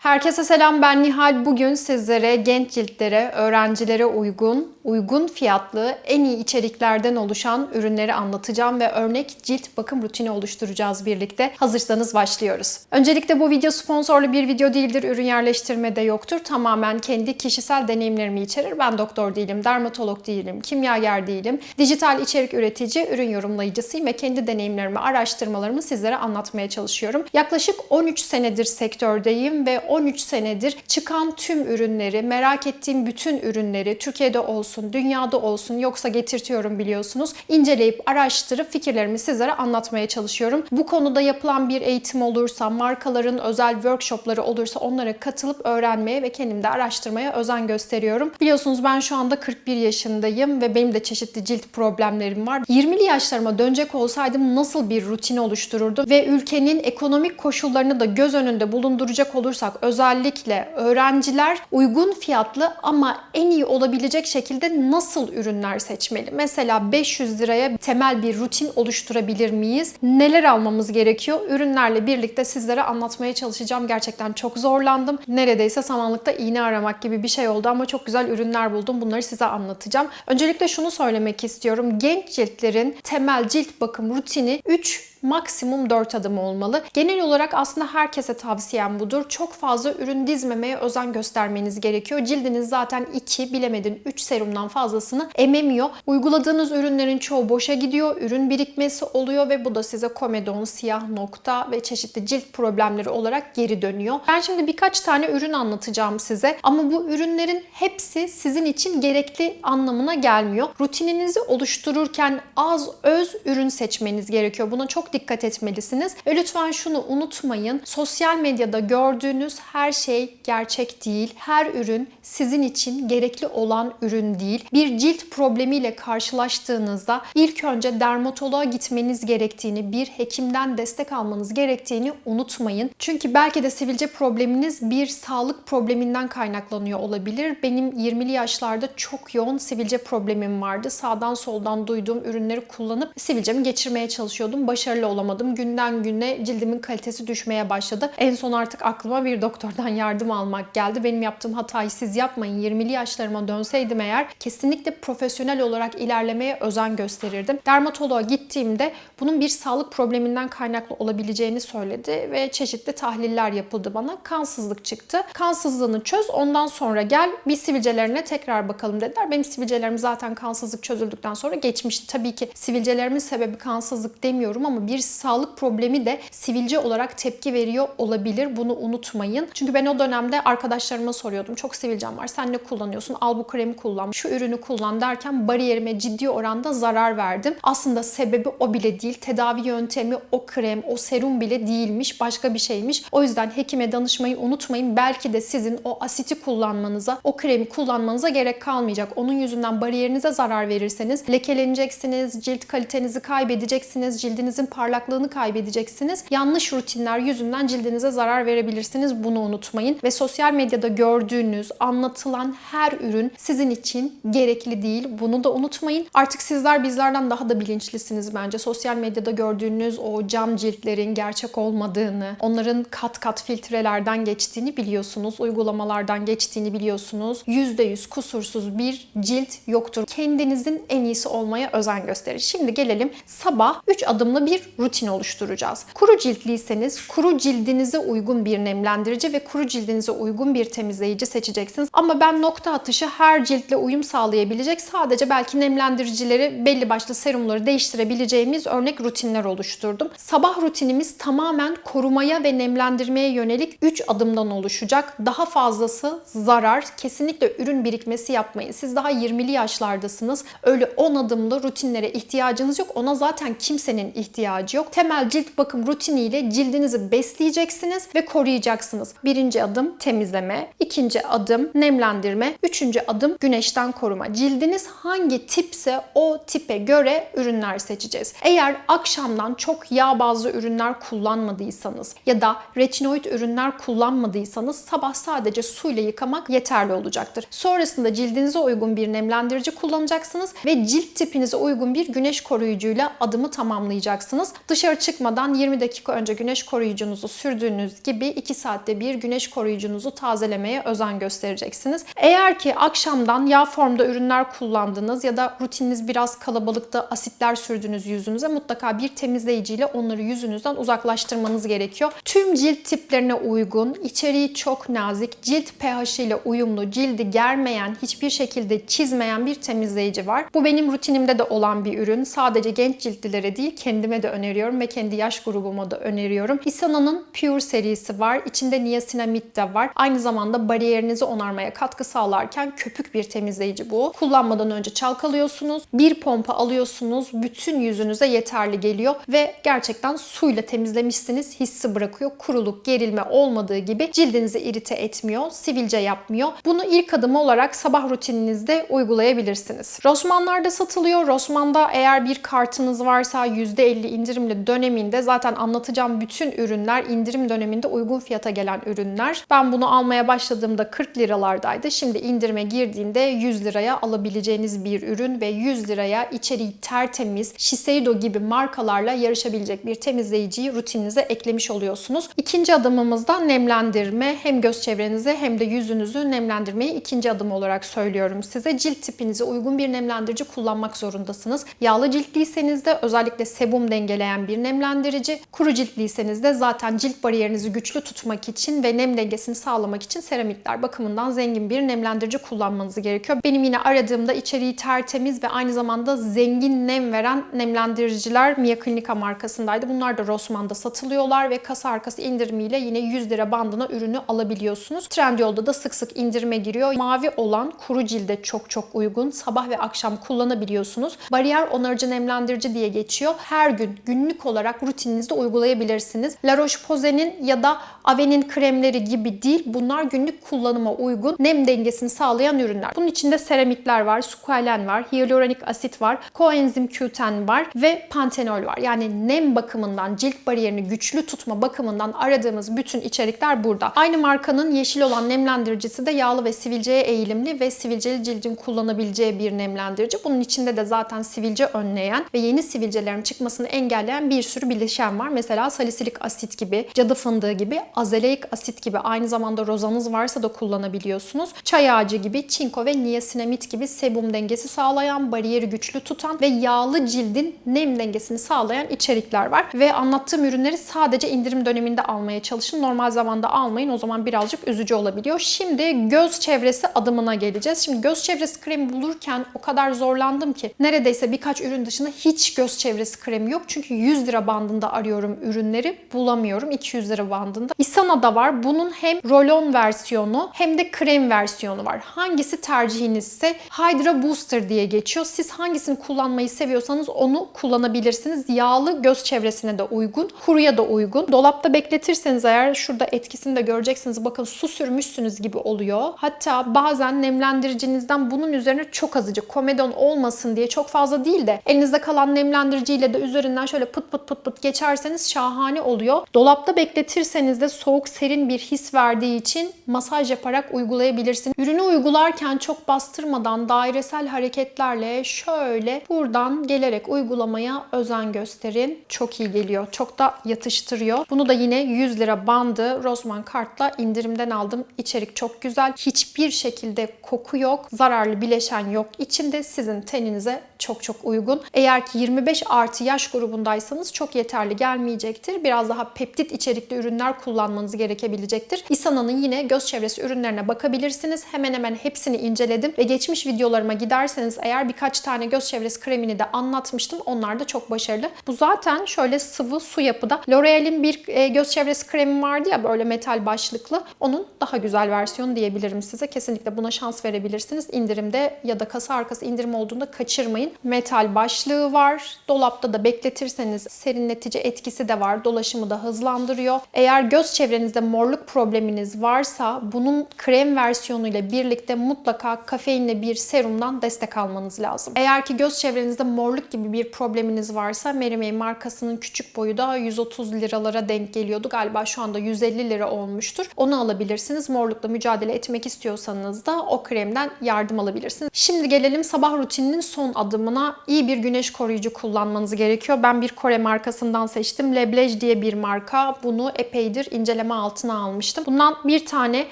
Herkese selam ben Nihal. Bugün sizlere genç ciltlere, öğrencilere uygun, uygun fiyatlı, en iyi içeriklerden oluşan ürünleri anlatacağım ve örnek cilt bakım rutini oluşturacağız birlikte. Hazırsanız başlıyoruz. Öncelikle bu video sponsorlu bir video değildir. Ürün yerleştirme de yoktur. Tamamen kendi kişisel deneyimlerimi içerir. Ben doktor değilim, dermatolog değilim, kimyager değilim. Dijital içerik üretici, ürün yorumlayıcısıyım ve kendi deneyimlerimi, araştırmalarımı sizlere anlatmaya çalışıyorum. Yaklaşık 13 senedir sektördeyim ve 13 senedir çıkan tüm ürünleri, merak ettiğim bütün ürünleri Türkiye'de olsun, dünyada olsun yoksa getirtiyorum biliyorsunuz. inceleyip araştırıp fikirlerimi sizlere anlatmaya çalışıyorum. Bu konuda yapılan bir eğitim olursa, markaların özel workshopları olursa onlara katılıp öğrenmeye ve kendim de araştırmaya özen gösteriyorum. Biliyorsunuz ben şu anda 41 yaşındayım ve benim de çeşitli cilt problemlerim var. 20'li yaşlarıma dönecek olsaydım nasıl bir rutin oluştururdum ve ülkenin ekonomik koşullarını da göz önünde bulunduracak olursak özellikle öğrenciler uygun fiyatlı ama en iyi olabilecek şekilde nasıl ürünler seçmeli? Mesela 500 liraya temel bir rutin oluşturabilir miyiz? Neler almamız gerekiyor? Ürünlerle birlikte sizlere anlatmaya çalışacağım. Gerçekten çok zorlandım. Neredeyse samanlıkta iğne aramak gibi bir şey oldu ama çok güzel ürünler buldum. Bunları size anlatacağım. Öncelikle şunu söylemek istiyorum. Genç ciltlerin temel cilt bakım rutini 3 maksimum 4 adım olmalı. Genel olarak aslında herkese tavsiyem budur. Çok fazla ürün dizmemeye özen göstermeniz gerekiyor. Cildiniz zaten 2 bilemedin 3 serumdan fazlasını ememiyor. Uyguladığınız ürünlerin çoğu boşa gidiyor. Ürün birikmesi oluyor ve bu da size komedon, siyah nokta ve çeşitli cilt problemleri olarak geri dönüyor. Ben şimdi birkaç tane ürün anlatacağım size ama bu ürünlerin hepsi sizin için gerekli anlamına gelmiyor. Rutininizi oluştururken az öz ürün seçmeniz gerekiyor. Buna çok dikkat etmelisiniz. Ve lütfen şunu unutmayın. Sosyal medyada gördüğünüz her şey gerçek değil. Her ürün sizin için gerekli olan ürün değil. Bir cilt problemiyle karşılaştığınızda ilk önce dermatoloğa gitmeniz gerektiğini, bir hekimden destek almanız gerektiğini unutmayın. Çünkü belki de sivilce probleminiz bir sağlık probleminden kaynaklanıyor olabilir. Benim 20'li yaşlarda çok yoğun sivilce problemim vardı. Sağdan soldan duyduğum ürünleri kullanıp sivilcemi geçirmeye çalışıyordum. Başarılı olamadım. Günden güne cildimin kalitesi düşmeye başladı. En son artık aklıma bir doktordan yardım almak geldi. Benim yaptığım hatayı siz yapmayın. 20'li yaşlarıma dönseydim eğer kesinlikle profesyonel olarak ilerlemeye özen gösterirdim. Dermatoloğa gittiğimde bunun bir sağlık probleminden kaynaklı olabileceğini söyledi ve çeşitli tahliller yapıldı bana. Kansızlık çıktı. Kansızlığını çöz ondan sonra gel bir sivilcelerine tekrar bakalım dediler. Benim sivilcelerim zaten kansızlık çözüldükten sonra geçmişti. Tabii ki sivilcelerimin sebebi kansızlık demiyorum ama bir sağlık problemi de sivilce olarak tepki veriyor olabilir. Bunu unutmayın. Çünkü ben o dönemde arkadaşlarıma soruyordum. Çok sivilcem var. Sen ne kullanıyorsun? Al bu kremi kullan. Şu ürünü kullan derken bariyerime ciddi oranda zarar verdim. Aslında sebebi o bile değil. Tedavi yöntemi o krem, o serum bile değilmiş. Başka bir şeymiş. O yüzden hekime danışmayı unutmayın. Belki de sizin o asiti kullanmanıza, o kremi kullanmanıza gerek kalmayacak. Onun yüzünden bariyerinize zarar verirseniz lekeleneceksiniz, cilt kalitenizi kaybedeceksiniz, cildinizin parlaklığını kaybedeceksiniz. Yanlış rutinler yüzünden cildinize zarar verebilirsiniz. Bunu unutmayın. Ve sosyal medyada gördüğünüz, anlatılan her ürün sizin için gerekli değil. Bunu da unutmayın. Artık sizler bizlerden daha da bilinçlisiniz bence. Sosyal medyada gördüğünüz o cam ciltlerin gerçek olmadığını, onların kat kat filtrelerden geçtiğini biliyorsunuz. Uygulamalardan geçtiğini biliyorsunuz. %100 kusursuz bir cilt yoktur. Kendinizin en iyisi olmaya özen gösterin. Şimdi gelelim sabah 3 adımlı bir rutin oluşturacağız. Kuru ciltliyseniz kuru cildinize uygun bir nemlendirici ve kuru cildinize uygun bir temizleyici seçeceksiniz. Ama ben nokta atışı her ciltle uyum sağlayabilecek sadece belki nemlendiricileri belli başlı serumları değiştirebileceğimiz örnek rutinler oluşturdum. Sabah rutinimiz tamamen korumaya ve nemlendirmeye yönelik 3 adımdan oluşacak. Daha fazlası zarar. Kesinlikle ürün birikmesi yapmayın. Siz daha 20'li yaşlardasınız. Öyle 10 adımlı rutinlere ihtiyacınız yok. Ona zaten kimsenin ihtiyacı yok. Temel cilt bakım rutiniyle cildinizi besleyeceksiniz ve koruyacaksınız. Birinci adım temizleme, ikinci adım nemlendirme, üçüncü adım güneşten koruma. Cildiniz hangi tipse o tipe göre ürünler seçeceğiz. Eğer akşamdan çok yağ bazlı ürünler kullanmadıysanız ya da retinoid ürünler kullanmadıysanız sabah sadece suyla yıkamak yeterli olacaktır. Sonrasında cildinize uygun bir nemlendirici kullanacaksınız ve cilt tipinize uygun bir güneş koruyucuyla adımı tamamlayacaksınız. Kullanıyorsanız dışarı çıkmadan 20 dakika önce güneş koruyucunuzu sürdüğünüz gibi 2 saatte bir güneş koruyucunuzu tazelemeye özen göstereceksiniz. Eğer ki akşamdan yağ formda ürünler kullandınız ya da rutininiz biraz kalabalıkta asitler sürdünüz yüzünüze mutlaka bir temizleyiciyle onları yüzünüzden uzaklaştırmanız gerekiyor. Tüm cilt tiplerine uygun, içeriği çok nazik, cilt pH ile uyumlu, cildi germeyen, hiçbir şekilde çizmeyen bir temizleyici var. Bu benim rutinimde de olan bir ürün. Sadece genç ciltlilere değil kendime de öneriyorum ve kendi yaş grubuma da öneriyorum. Isana'nın Pure serisi var. İçinde niacinamid de var. Aynı zamanda bariyerinizi onarmaya katkı sağlarken köpük bir temizleyici bu. Kullanmadan önce çalkalıyorsunuz. Bir pompa alıyorsunuz. Bütün yüzünüze yeterli geliyor ve gerçekten suyla temizlemişsiniz. Hissi bırakıyor. Kuruluk, gerilme olmadığı gibi cildinizi irite etmiyor. Sivilce yapmıyor. Bunu ilk adım olarak sabah rutininizde uygulayabilirsiniz. Rossmann'larda satılıyor. Rossmann'da eğer bir kartınız varsa %50 indirimli döneminde zaten anlatacağım bütün ürünler indirim döneminde uygun fiyata gelen ürünler. Ben bunu almaya başladığımda 40 liralardaydı. Şimdi indirime girdiğinde 100 liraya alabileceğiniz bir ürün ve 100 liraya içeriği tertemiz Shiseido gibi markalarla yarışabilecek bir temizleyiciyi rutininize eklemiş oluyorsunuz. İkinci adımımızda nemlendirme. Hem göz çevrenizi hem de yüzünüzü nemlendirmeyi ikinci adım olarak söylüyorum size. Cilt tipinize uygun bir nemlendirici kullanmak zorundasınız. Yağlı ciltliyseniz de özellikle sebum dengeleyen bir nemlendirici. Kuru ciltliyseniz de zaten cilt bariyerinizi güçlü tutmak için ve nem dengesini sağlamak için seramikler bakımından zengin bir nemlendirici kullanmanız gerekiyor. Benim yine aradığımda içeriği tertemiz ve aynı zamanda zengin nem veren nemlendiriciler Mia Clinica markasındaydı. Bunlar da Rossmann'da satılıyorlar ve kasa arkası indirimiyle yine 100 lira bandına ürünü alabiliyorsunuz. Trendyol'da da sık sık indirime giriyor. Mavi olan kuru cilde çok çok uygun. Sabah ve akşam kullanabiliyorsunuz. Bariyer onarıcı nemlendirici diye geçiyor. Her gün günlük olarak rutininizde uygulayabilirsiniz. La Roche-Posay'nin ya da Ave'nin kremleri gibi değil. Bunlar günlük kullanıma uygun nem dengesini sağlayan ürünler. Bunun içinde seramikler var, squalen var, hyaluronik asit var, koenzim Q10 var ve pantenol var. Yani nem bakımından, cilt bariyerini güçlü tutma bakımından aradığımız bütün içerikler burada. Aynı markanın yeşil olan nemlendiricisi de yağlı ve sivilceye eğilimli ve sivilceli cildin kullanabileceği bir nemlendirici. Bunun içinde de zaten sivilce önleyen ve yeni sivilcelerin çıkmasını engelleyen bir sürü bileşen var. Mesela salisilik asit gibi, cadı fındığı gibi, azeleik asit gibi aynı zamanda rozanız varsa da kullanabiliyorsunuz. Çay ağacı gibi, çinko ve niasinamid gibi sebum dengesi sağlayan, bariyeri güçlü tutan ve yağlı cildin nem dengesini sağlayan içerikler var. Ve anlattığım ürünleri sadece indirim döneminde almaya çalışın. Normal zamanda almayın. O zaman birazcık üzücü olabiliyor. Şimdi göz çevresi adımına geleceğiz. Şimdi göz çevresi kremi bulurken o kadar zorlandım ki neredeyse birkaç ürün dışında hiç göz çevresi kremi yok. Çünkü 100 lira bandında arıyorum ürünleri. Bulamıyorum. 200 lira bandında. Isana'da var. Bunun hem rolon versiyonu hem de krem versiyonu var. Hangisi tercihinizse Hydra Booster diye geçiyor. Siz hangisini kullanmayı seviyorsanız onu kullanabilirsiniz. Yağlı göz çevresine de uygun, kuruya da uygun. Dolapta bekletirseniz eğer şurada etkisini de göreceksiniz. Bakın su sürmüşsünüz gibi oluyor. Hatta bazen nemlendiricinizden bunun üzerine çok azıcık komedon olmasın diye çok fazla değil de elinizde kalan nemlendiriciyle de üzerinden şöyle pıt pıt pıt pıt geçerseniz şahane oluyor. Dolapta bekletirseniz de soğuk serin bir his verdiği için masaj yaparak uygulayabilirsiniz. Ürünü uygularken çok bastırmadan dairesel hareketlerle şöyle buradan gelerek uygulamaya özen gösterin. Çok iyi geliyor. Çok da yatıştırıyor. Bunu da yine 100 lira bandı Rossmann kartla indirimden aldım. İçerik çok güzel. Hiçbir şekilde koku yok. Zararlı bileşen yok. İçinde sizin teninize çok çok uygun. Eğer ki 25 artı yaş grubundaysanız çok yeterli gelmeyecektir. Biraz daha peptit içerikli ürünler kullanmanız gerekebilecektir. Isana'nın yine göz çevresi ürünlerine bakabilirsiniz. Hemen hemen hepsini inceledim ve geçmiş videolarıma giderseniz eğer birkaç tane göz çevresi kremini de anlatmıştım. Onlar da çok başarılı. Bu zaten şöyle sıvı su yapıda. L'Oreal'in bir e, göz çevresi kremi vardı ya böyle metal başlıklı. Onun daha güzel versiyonu diyebilirim size. Kesinlikle buna şans verebilirsiniz. İndirimde ya da kasa arkası indirim olduğunda kaçırmayın. Metal başlığı var. Dolapta da bekletirseniz serinletici etkisi de var. Dolaşımı da hızlandırıyor. Eğer göz çevrenizde morluk probleminiz varsa bunun krem versiyonu ile birlikte mutlaka kafeinli bir serumdan destek almanız lazım. Eğer ki göz çevrenizde morluk gibi bir probleminiz varsa Merimey markasının küçük boyu da 130 liralara denk geliyordu. Galiba şu anda 150 lira olmuştur. Onu alabilirsiniz. Morlukla mücadele etmek istiyorsanız da o kremden yardım alabilirsiniz. Şimdi gelelim sabah rutininin son adımına. İyi bir güneş koruyucu kullanmanız gerekiyor. Ben ben bir Kore markasından seçtim. Leblej diye bir marka. Bunu epeydir inceleme altına almıştım. Bundan bir tane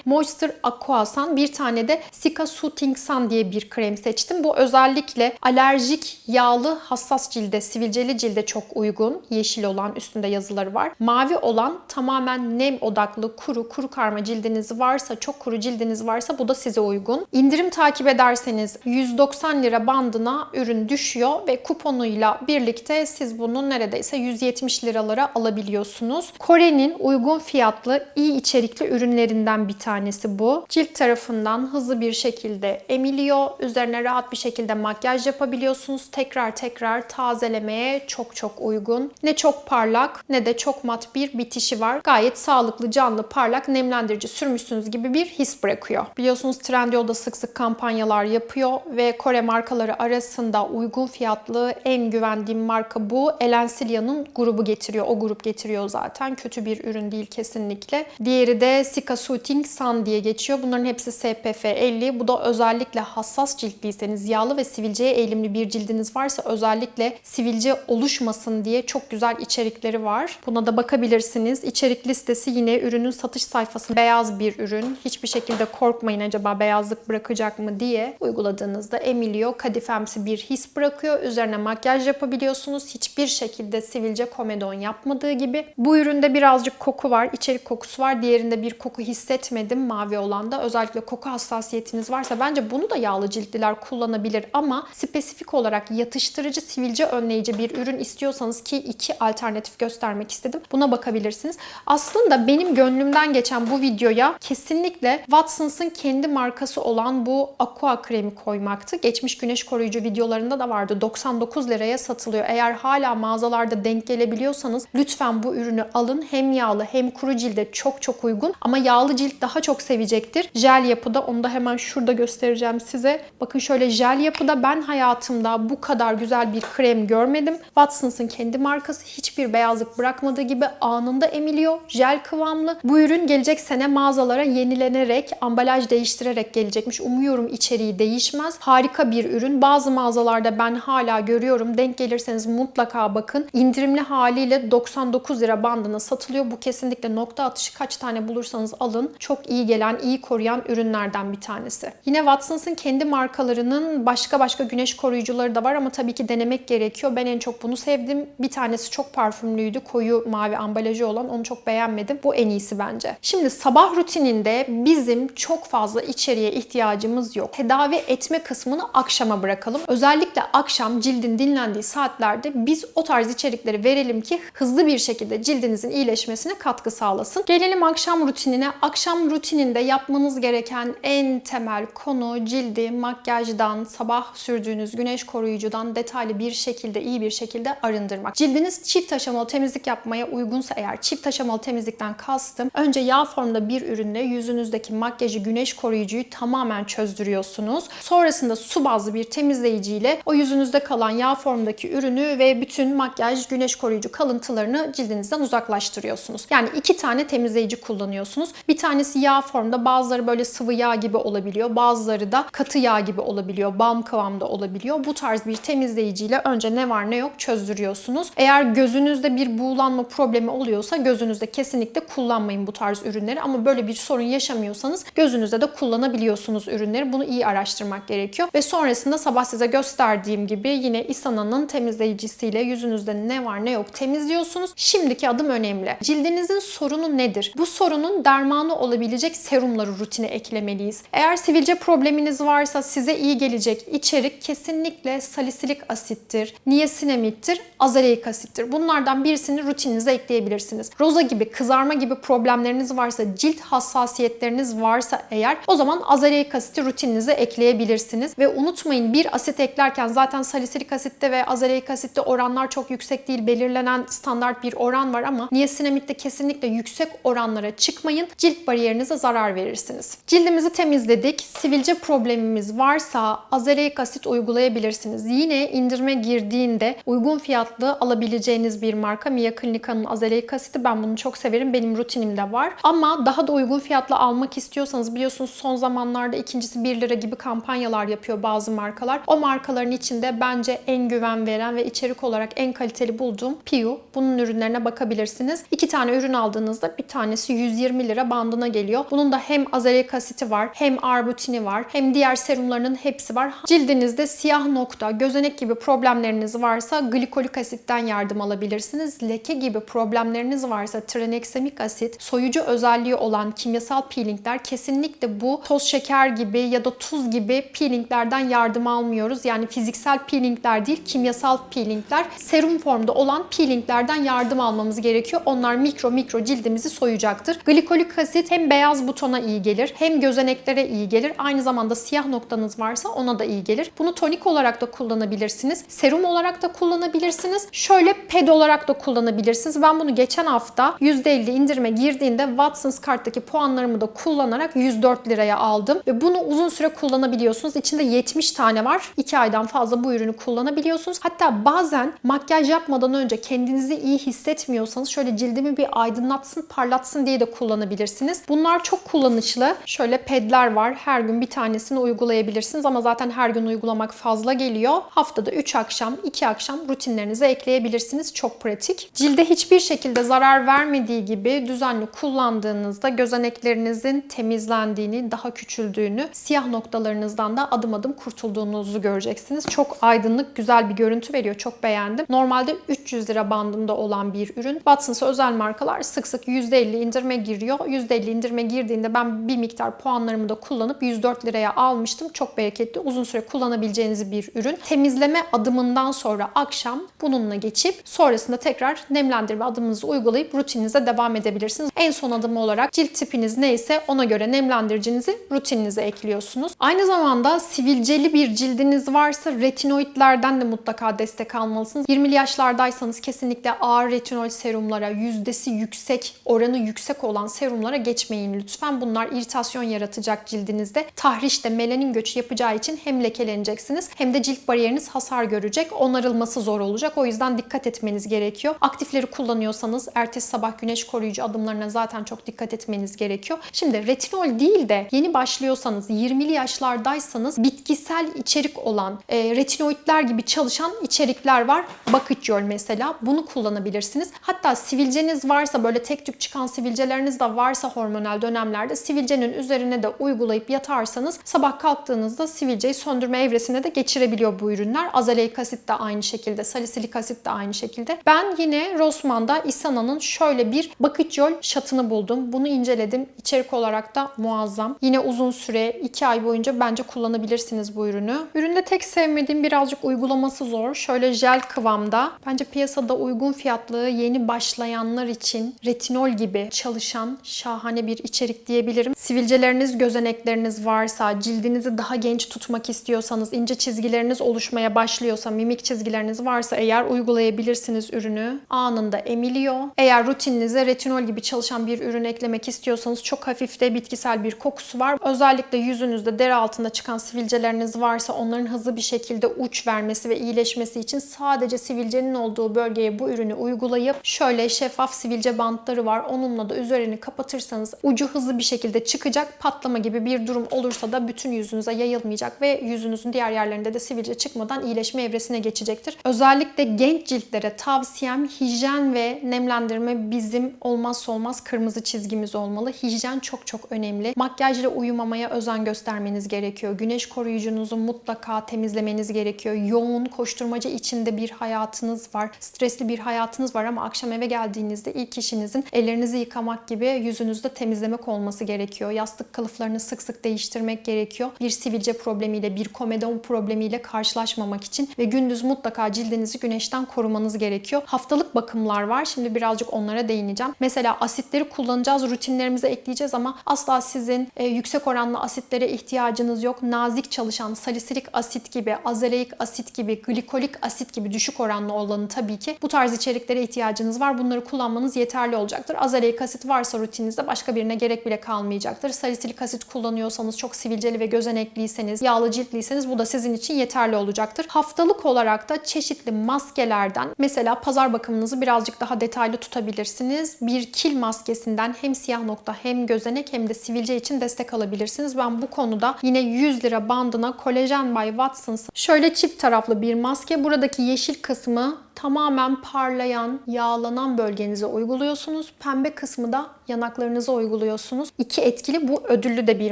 Moisture Aquasan, bir tane de Sika Soothing Sun diye bir krem seçtim. Bu özellikle alerjik, yağlı, hassas cilde, sivilceli cilde çok uygun. Yeşil olan üstünde yazıları var. Mavi olan tamamen nem odaklı, kuru, kuru karma cildiniz varsa, çok kuru cildiniz varsa bu da size uygun. İndirim takip ederseniz 190 lira bandına ürün düşüyor ve kuponuyla birlikte siz bunu neredeyse 170 liralara alabiliyorsunuz. Kore'nin uygun fiyatlı, iyi içerikli ürünlerinden bir tanesi bu. Cilt tarafından hızlı bir şekilde emiliyor. Üzerine rahat bir şekilde makyaj yapabiliyorsunuz. Tekrar tekrar tazelemeye çok çok uygun. Ne çok parlak ne de çok mat bir bitişi var. Gayet sağlıklı, canlı, parlak, nemlendirici sürmüşsünüz gibi bir his bırakıyor. Biliyorsunuz Trendyol'da sık sık kampanyalar yapıyor ve Kore markaları arasında uygun fiyatlı en güvendiğim marka bu. Elensilya'nın grubu getiriyor. O grup getiriyor zaten. Kötü bir ürün değil kesinlikle. Diğeri de Sika Soothing Sun diye geçiyor. Bunların hepsi SPF 50. Bu da özellikle hassas ciltliyseniz, yağlı ve sivilceye eğilimli bir cildiniz varsa özellikle sivilce oluşmasın diye çok güzel içerikleri var. Buna da bakabilirsiniz. İçerik listesi yine ürünün satış sayfası beyaz bir ürün. Hiçbir şekilde korkmayın acaba beyazlık bırakacak mı diye uyguladığınızda emiliyor. Kadifemsi bir his bırakıyor. Üzerine makyaj yapabiliyorsunuz. Hiçbir şekilde sivilce komedon yapmadığı gibi. Bu üründe birazcık koku var. içerik kokusu var. Diğerinde bir koku hissetmedim mavi olanda. Özellikle koku hassasiyetiniz varsa bence bunu da yağlı ciltliler kullanabilir ama spesifik olarak yatıştırıcı, sivilce önleyici bir ürün istiyorsanız ki iki alternatif göstermek istedim. Buna bakabilirsiniz. Aslında benim gönlümden geçen bu videoya kesinlikle Watsons'ın kendi markası olan bu Aqua kremi koymaktı. Geçmiş güneş koruyucu videolarında da vardı. 99 liraya satılıyor. Eğer hala mağazalarda denk gelebiliyorsanız lütfen bu ürünü alın. Hem yağlı hem kuru cilde çok çok uygun. Ama yağlı cilt daha çok sevecektir. Jel yapıda onu da hemen şurada göstereceğim size. Bakın şöyle jel yapıda ben hayatımda bu kadar güzel bir krem görmedim. Watsons'ın kendi markası hiçbir beyazlık bırakmadığı gibi anında emiliyor. Jel kıvamlı. Bu ürün gelecek sene mağazalara yenilenerek, ambalaj değiştirerek gelecekmiş. Umuyorum içeriği değişmez. Harika bir ürün. Bazı mağazalarda ben hala görüyorum. Denk gelirseniz mutlaka bakın. İndirimli haliyle 99 lira bandına satılıyor. Bu kesinlikle nokta atışı kaç tane bulursanız alın. Çok iyi gelen, iyi koruyan ürünlerden bir tanesi. Yine Watsons'ın kendi markalarının başka başka güneş koruyucuları da var ama tabii ki denemek gerekiyor. Ben en çok bunu sevdim. Bir tanesi çok parfümlüydü. Koyu mavi ambalajı olan. Onu çok beğenmedim. Bu en iyisi bence. Şimdi sabah rutininde bizim çok fazla içeriye ihtiyacımız yok. Tedavi etme kısmını akşama bırakalım. Özellikle akşam cildin dinlendiği saatlerde biz o tarz içerikleri verelim ki hızlı bir şekilde cildinizin iyileşmesine katkı sağlasın. Gelelim akşam rutinine. Akşam rutininde yapmanız gereken en temel konu cildi makyajdan, sabah sürdüğünüz güneş koruyucudan detaylı bir şekilde, iyi bir şekilde arındırmak. Cildiniz çift aşamalı temizlik yapmaya uygunsa eğer çift aşamalı temizlikten kastım önce yağ formda bir ürünle yüzünüzdeki makyajı, güneş koruyucuyu tamamen çözdürüyorsunuz. Sonrasında su bazlı bir temizleyiciyle o yüzünüzde kalan yağ formdaki ürünü ve bütün makyaj, güneş koruyucu kalıntılarını cildinizden uzaklaştırıyorsunuz. Yani iki tane temizleyici kullanıyorsunuz. Bir tanesi yağ formda, bazıları böyle sıvı yağ gibi olabiliyor. Bazıları da katı yağ gibi olabiliyor. Balm kıvamda olabiliyor. Bu tarz bir temizleyiciyle önce ne var ne yok çözdürüyorsunuz. Eğer gözünüzde bir buğulanma problemi oluyorsa gözünüzde kesinlikle kullanmayın bu tarz ürünleri ama böyle bir sorun yaşamıyorsanız gözünüzde de kullanabiliyorsunuz ürünleri. Bunu iyi araştırmak gerekiyor. Ve sonrasında sabah size gösterdiğim gibi yine Isana'nın temizleyicisiyle yüzünüzde ne var ne yok temizliyorsunuz. Şimdiki adım önemli. Cildinizin sorunu nedir? Bu sorunun dermanı olabilecek serumları rutine eklemeliyiz. Eğer sivilce probleminiz varsa size iyi gelecek içerik kesinlikle salisilik asittir, niasinamittir, azareik asittir. Bunlardan birisini rutininize ekleyebilirsiniz. Roza gibi, kızarma gibi problemleriniz varsa, cilt hassasiyetleriniz varsa eğer o zaman azareik asiti rutininize ekleyebilirsiniz. Ve unutmayın bir asit eklerken zaten salisilik asitte ve azareik asitte oranlar çok yüksek değil. Belirlenen standart bir oran var ama niasinamitte kesinlikle yüksek oranlara çıkmayın. Cilt bariyerinize zarar verirsiniz. Cildimizi temizledik. Sivilce problemimiz varsa azareik asit uygulayabilirsiniz. Yine indirime girdiğinde uygun fiyatlı alabileceğiniz bir marka Mia Clinica'nın azareik asiti. Ben bunu çok severim. Benim rutinimde var. Ama daha da uygun fiyatlı almak istiyorsanız biliyorsunuz son zamanlarda ikincisi 1 lira gibi kampanyalar yapıyor bazı markalar. O markaların içinde bence en güven veren ve içerik olarak olarak en kaliteli bulduğum Piu. Bunun ürünlerine bakabilirsiniz. İki tane ürün aldığınızda bir tanesi 120 lira bandına geliyor. Bunun da hem azelaic asiti var, hem arbutini var, hem diğer serumlarının hepsi var. Cildinizde siyah nokta, gözenek gibi problemleriniz varsa glikolik asitten yardım alabilirsiniz. Leke gibi problemleriniz varsa traneksemik asit, soyucu özelliği olan kimyasal peelingler kesinlikle bu toz şeker gibi ya da tuz gibi peelinglerden yardım almıyoruz. Yani fiziksel peelingler değil, kimyasal peelingler. Serum formda olan peelinglerden yardım almamız gerekiyor. Onlar mikro mikro cildimizi soyacaktır. Glikolik asit hem beyaz butona iyi gelir, hem gözeneklere iyi gelir. Aynı zamanda siyah noktanız varsa ona da iyi gelir. Bunu tonik olarak da kullanabilirsiniz. Serum olarak da kullanabilirsiniz. Şöyle ped olarak da kullanabilirsiniz. Ben bunu geçen hafta %50 indirime girdiğinde Watsons karttaki puanlarımı da kullanarak 104 liraya aldım. Ve bunu uzun süre kullanabiliyorsunuz. İçinde 70 tane var. 2 aydan fazla bu ürünü kullanabiliyorsunuz. Hatta bazen makyaj yapmadan önce kendinizi iyi hissetmiyorsanız şöyle cildimi bir aydınlatsın, parlatsın diye de kullanabilirsiniz. Bunlar çok kullanışlı. Şöyle pedler var. Her gün bir tanesini uygulayabilirsiniz ama zaten her gün uygulamak fazla geliyor. Haftada 3 akşam, 2 akşam rutinlerinize ekleyebilirsiniz. Çok pratik. Cilde hiçbir şekilde zarar vermediği gibi düzenli kullandığınızda gözeneklerinizin temizlendiğini, daha küçüldüğünü, siyah noktalarınızdan da adım adım kurtulduğunuzu göreceksiniz. Çok aydınlık, güzel bir görüntü veriyor. Çok beğendim. Normalde 300 lira bandında olan bir ürün. Watsons özel markalar sık sık %50 indirime giriyor. %50 indirime girdiğinde ben bir miktar puanlarımı da kullanıp 104 liraya almıştım. Çok bereketli, uzun süre kullanabileceğiniz bir ürün. Temizleme adımından sonra akşam bununla geçip sonrasında tekrar nemlendirme adımınızı uygulayıp rutininize devam edebilirsiniz. En son adım olarak cilt tipiniz neyse ona göre nemlendiricinizi rutininize ekliyorsunuz. Aynı zamanda sivilceli bir cildiniz varsa retinoidlerden de mutlaka destek almalısınız. 20'li yaşlardaysanız kesinlikle ağır retinol serumlara, yüzdesi yüksek, oranı yüksek olan serumlara geçmeyin lütfen. Bunlar iritasyon yaratacak cildinizde. Tahrişte melanin göçü yapacağı için hem lekeleneceksiniz hem de cilt bariyeriniz hasar görecek. Onarılması zor olacak. O yüzden dikkat etmeniz gerekiyor. Aktifleri kullanıyorsanız ertesi sabah güneş koruyucu adımlarına zaten çok dikkat etmeniz gerekiyor. Şimdi retinol değil de yeni başlıyorsanız, 20'li yaşlardaysanız bitkisel içerik olan e, retinoidler gibi çalışan içerikler var. Bakıcıol mesela. Bunu kullanabilirsiniz. Hatta sivilceniz varsa böyle tek tük çıkan sivilceleriniz de varsa hormonal dönemlerde sivilcenin üzerine de uygulayıp yatarsanız sabah kalktığınızda sivilceyi söndürme evresine de geçirebiliyor bu ürünler. Azaleik asit de aynı şekilde, salisilik asit de aynı şekilde. Ben yine Rossmann'da Isana'nın şöyle bir bakıcıol şatını buldum. Bunu inceledim. İçerik olarak da muazzam. Yine uzun süre 2 ay boyunca bence kullanabilirsiniz bu ürünü. Üründe tek sevmediğim birazcık uygulaması zor. Şöyle jel kıvamda. Bence piyasada uygun fiyatlı yeni başlayanlar için retinol gibi çalışan şahane bir içerik diyebilirim. Sivilceleriniz, gözenekleriniz varsa, cildinizi daha genç tutmak istiyorsanız, ince çizgileriniz oluşmaya başlıyorsa, mimik çizgileriniz varsa eğer uygulayabilirsiniz ürünü. Anında emiliyor. Eğer rutininize retinol gibi çalışan bir ürün eklemek istiyorsanız çok hafif de bitkisel bir kokusu var. Özellikle yüzünüzde deri altında çıkan sivilceleriniz varsa onların hızlı bir şekilde uç vermesi ve iyileşmesi için sadece sivilcenin olduğu bölgeye bu ürünü uygulayıp şöyle şeffaf sivilce bantları var. Onunla da üzerini kapatırsanız ucu hızlı bir şekilde çıkacak. Patlama gibi bir durum olursa da bütün yüzünüze yayılmayacak ve yüzünüzün diğer yerlerinde de sivilce çıkmadan iyileşme evresine geçecektir. Özellikle genç ciltlere tavsiyem hijyen ve nemlendirme bizim olmazsa olmaz kırmızı çizgimiz olmalı. Hijyen çok çok önemli. Makyajla uyumamaya özen göstermeniz gerekiyor. Güneş koruyucunuzu mutlaka temizlemeniz gerekiyor. Yoğun koşturmaca içinde bir hayatınız var. Stresli bir hayatınız var ama akşam eve geldiğinizde ilk işinizin ellerinizi yıkamak gibi yüzünüzde temizlemek olması gerekiyor. Yastık kılıflarını sık sık değiştirmek gerekiyor. Bir sivilce problemiyle, bir komedon problemiyle karşılaşmamak için ve gündüz mutlaka cildinizi güneşten korumanız gerekiyor. Haftalık bakımlar var. Şimdi birazcık onlara değineceğim. Mesela asitleri kullanacağız, rutinlerimize ekleyeceğiz ama asla sizin e, yüksek oranlı asitlere ihtiyacınız yok. Nazik çalışan salisilik asit gibi, azaleik asit gibi, glikolik asit gibi düşük oranlı olanı tabii ki bu tarz içeriklere ihtiyacınız var. Bunları kullanmanız yeterli olacaktır. Azaleik asit varsa rutininizde başka birine gerek bile kalmayacaktır. Salisilik asit kullanıyorsanız, çok sivilceli ve gözenekliyseniz, yağlı ciltliyseniz bu da sizin için yeterli olacaktır. Haftalık olarak da çeşitli maskelerden mesela pazar bakımınızı birazcık daha detaylı tutabilirsiniz. Bir kil maskesinden hem siyah nokta hem gözenek hem de sivilce için destek alabilirsiniz. Ben bu konuda yine 100 lira bandına Collagen by Watsons şöyle çift taraflı bir maske. Buradaki yeşil kısmı tamamen parlayan, yağlanan bölgenize uyguluyorsunuz. Pembe kısmı da yanaklarınıza uyguluyorsunuz. İki etkili bu ödüllü de bir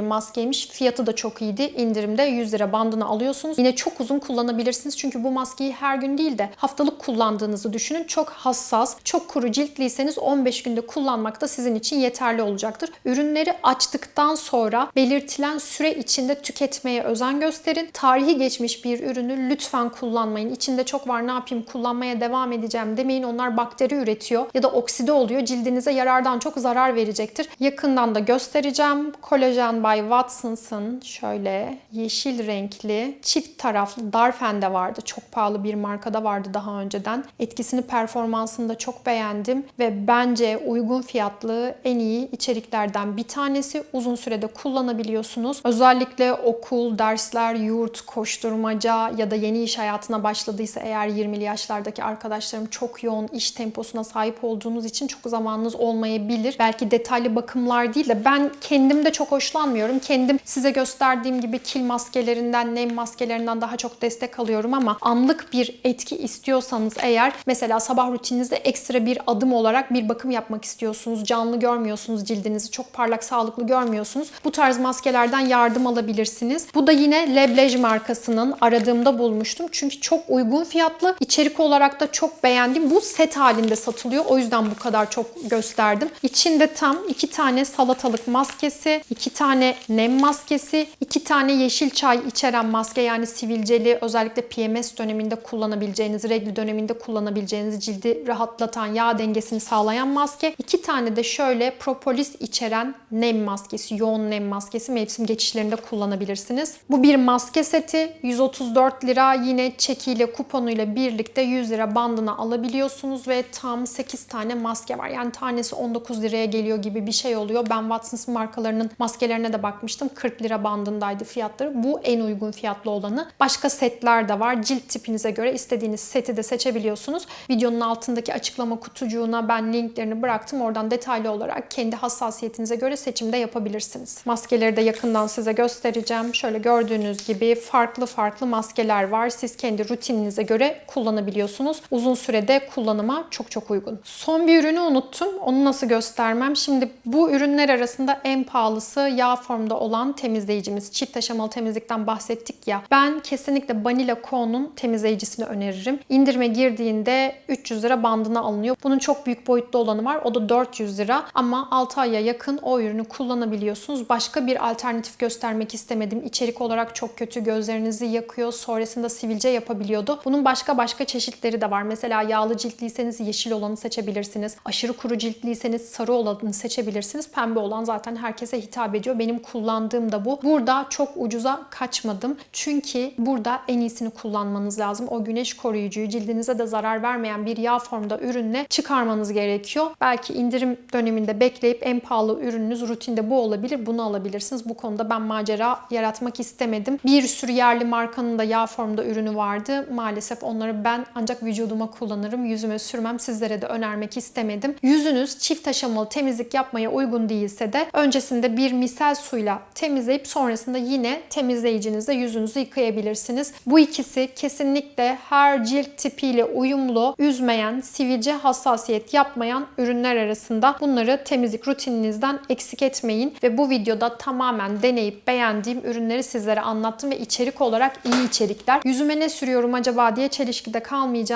maskeymiş. Fiyatı da çok iyiydi. İndirimde 100 lira bandını alıyorsunuz. Yine çok uzun kullanabilirsiniz. Çünkü bu maskeyi her gün değil de haftalık kullandığınızı düşünün. Çok hassas, çok kuru ciltliyseniz 15 günde kullanmak da sizin için yeterli olacaktır. Ürünleri açtıktan sonra belirtilen süre içinde tüketmeye özen gösterin. Tarihi geçmiş bir ürünü lütfen kullanmayın. İçinde çok var ne yapayım kullanmaya devam edeceğim demeyin. Onlar bakteri üretiyor ya da okside oluyor. Cildinize yarardan çok zarar verecektir. Yakından da göstereceğim. Collagen by Watsons'ın şöyle yeşil renkli çift taraflı Darphen'de vardı. Çok pahalı bir markada vardı daha önceden. Etkisini performansını da çok beğendim ve bence uygun fiyatlı en iyi içeriklerden bir tanesi. Uzun sürede kullanabiliyorsunuz. Özellikle okul, dersler, yurt, koşturmaca ya da yeni iş hayatına başladıysa eğer 20'li yaşlardaki arkadaşlarım çok yoğun iş temposuna sahip olduğunuz için çok zamanınız olmayabilir. Belki detaylı bakımlar değil de ben kendim de çok hoşlanmıyorum. Kendim size gösterdiğim gibi kil maskelerinden, nem maskelerinden daha çok destek alıyorum ama anlık bir etki istiyorsanız eğer mesela sabah rutininizde ekstra bir adım olarak bir bakım yapmak istiyorsunuz. Canlı görmüyorsunuz cildinizi. Çok parlak, sağlıklı görmüyorsunuz. Bu tarz maskelerden yardım alabilirsiniz. Bu da yine Leblej markasının aradığımda bulmuştum. Çünkü çok uygun fiyatlı. İçerik olarak da çok beğendim. Bu set halinde satılıyor. O yüzden bu kadar çok gösterdim. İçinde tam iki tane salatalık maskesi, iki tane nem maskesi, iki tane yeşil çay içeren maske yani sivilceli özellikle PMS döneminde kullanabileceğiniz, regl döneminde kullanabileceğiniz cildi rahatlatan, yağ dengesini sağlayan maske. iki tane de şöyle propolis içeren nem maskesi, yoğun nem maskesi mevsim geçişlerinde kullanabilirsiniz. Bu bir maske seti. 134 lira yine çekiyle kuponuyla birlikte 100 lira bandına alabiliyorsunuz ve tam 8 tane maske var. Yani tanesi 19 liraya geliyor gibi bir şey oluyor. Ben Watsons markalarının maskelerine de bakmıştım. 40 lira bandındaydı fiyatları. Bu en uygun fiyatlı olanı. Başka setler de var. Cilt tipinize göre istediğiniz seti de seçebiliyorsunuz. Videonun altındaki açıklama kutucuğuna ben linklerini bıraktım. Oradan detaylı olarak kendi hassasiyetinize göre seçimde yapabilirsiniz. Maskeleri de yakından size göstereceğim. Şöyle gördüğünüz gibi farklı farklı maskeler var. Siz kendi rutininize göre kullanabiliyorsunuz. Uzun sürede kullanıma çok çok uygun. Son bir ürünü unuttum. Onu nasıl göstermem? Şimdi bu ürünler arasında en pahalısı yağ formda olan temizleyicimiz. Çift aşamalı temizlikten bahsettik ya. Ben kesinlikle Banila Co'nun temizleyicisini öneririm. İndirime girdiğinde 300 lira bandına alınıyor. Bunun çok büyük boyutlu olanı var. O da 400 lira ama 6 aya yakın o ürünü kullanabiliyorsunuz. Başka bir alternatif göstermek istemedim. İçerik olarak çok kötü. Gözlerinizi yakıyor. Sonrasında sivilce yapabiliyordu. Bunun başka başka çeşitleri de var. Mesela yağlı ciltliyseniz yeşil olanı seçebilirsiniz. Aşırı kuru ciltliyseniz sarı olanı seçebilirsiniz. Pembe olan zaten herkese hitap ediyor. Benim kullandığım da bu. Burada çok ucuza kaçmadım. Çünkü burada en iyisini kullanmanız lazım. O güneş koruyucuyu cildinize de zarar vermeyen bir yağ formda ürünle çıkarmanız gerekiyor. Belki indirim döneminde bekleyip en pahalı ürününüz rutinde bu olabilir. Bunu alabilirsiniz. Bu konuda ben macera yaratmak istemedim. Bir sürü yerli markanın da yağ formda ürünü vardı. Maalesef onları ben ancak vücuduma kullanırım. Yüzüme sürmem. Sizlere de önermek istemedim. Yüzünüz çift aşamalı temizlik yapmaya uygun değilse de öncesinde bir misel suyla temizleyip sonrasında yine temizleyicinizle yüzünüzü yıkayabilirsiniz. Bu ikisi kesinlikle her cilt tipiyle uyumlu, üzmeyen, sivilce hassasiyet yapmayan ürünler arasında. Bunları temizlik rutininizden eksik etmeyin ve bu videoda tamamen deneyip beğendiğim ürünleri sizlere anlattım ve içerik olarak iyi içerikler. Yüzüme ne sürüyorum acaba diye çelişkide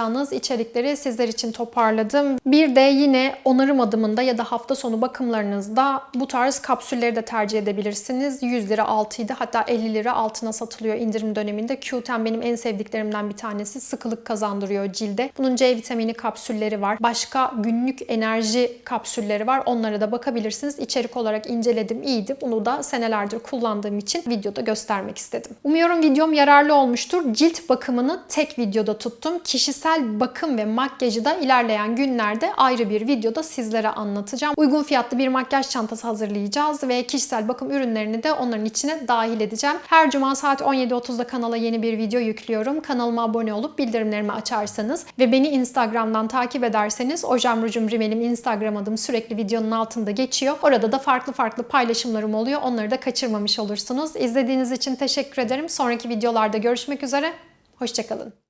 kalmayacağınız içerikleri sizler için toparladım. Bir de yine onarım adımında ya da hafta sonu bakımlarınızda bu tarz kapsülleri de tercih edebilirsiniz. 100 lira altıydı hatta 50 lira altına satılıyor indirim döneminde. Q10 benim en sevdiklerimden bir tanesi. Sıkılık kazandırıyor cilde. Bunun C vitamini kapsülleri var. Başka günlük enerji kapsülleri var. Onlara da bakabilirsiniz. İçerik olarak inceledim iyiydi. Bunu da senelerdir kullandığım için videoda göstermek istedim. Umuyorum videom yararlı olmuştur. Cilt bakımını tek videoda tuttum. Kişisel bakım ve makyajı da ilerleyen günlerde ayrı bir videoda sizlere anlatacağım. Uygun fiyatlı bir makyaj çantası hazırlayacağız ve kişisel bakım ürünlerini de onların içine dahil edeceğim. Her cuma saat 17.30'da kanala yeni bir video yüklüyorum. Kanalıma abone olup bildirimlerimi açarsanız ve beni Instagram'dan takip ederseniz Ojem Rucum Rimel'im Instagram adım sürekli videonun altında geçiyor. Orada da farklı farklı paylaşımlarım oluyor. Onları da kaçırmamış olursunuz. İzlediğiniz için teşekkür ederim. Sonraki videolarda görüşmek üzere. Hoşçakalın.